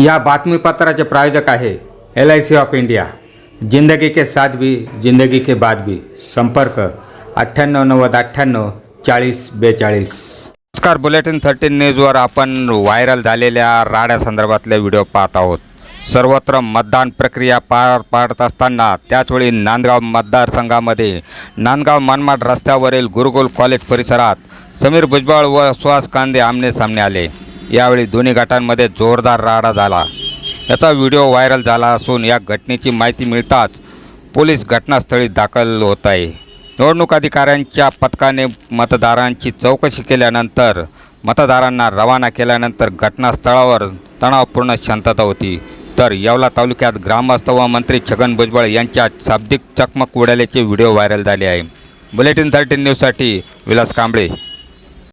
या बातमीपत्राचे प्रायोजक आहे L I C of India. जिंदगी के साथ भी जिंदगी के बाद भी. संपर्क अठ्ठ्याण्णव नव्वद अठ्ठ्याण्णव चाळीस बेचाळीस. नमस्कार बुलेटिन थर्टीन न्यूजवर आपण व्हायरल झालेल्या राड्यासंदर्भातले व्हिडिओ पाहत आहोत. सर्वत्र मतदान प्रक्रिया पार पाडत असताना त्याचवेळी नांदगाव मतदारसंघामध्ये नांदगाव मनमाड रस्त्यावरील गुरुकुल कॉलेज परिसरात समीर भुजबळ व सुहास कांदे आमने सामने आले. यावेळी दोन्ही गटांमध्ये जोरदार राडा झाला. याचा व्हिडिओ व्हायरल झाला असून या घटनेची माहिती मिळताच पोलीस घटनास्थळी दाखल होत आहे. निवडणूक अधिकाऱ्यांच्या पथकाने मतदारांची चौकशी केल्यानंतर मतदारांना रवाना केल्यानंतर घटनास्थळावर तणावपूर्ण शांतता होती. तर येवला तालुक्यात ग्रामस्थ व मंत्री छगन भुजबळ यांच्या शाब्दिक चकमक उडाल्याचे व्हिडिओ व्हायरल झाले आहे. बुलेटिन थर्टीन न्यूजसाठी विलास कांबळे.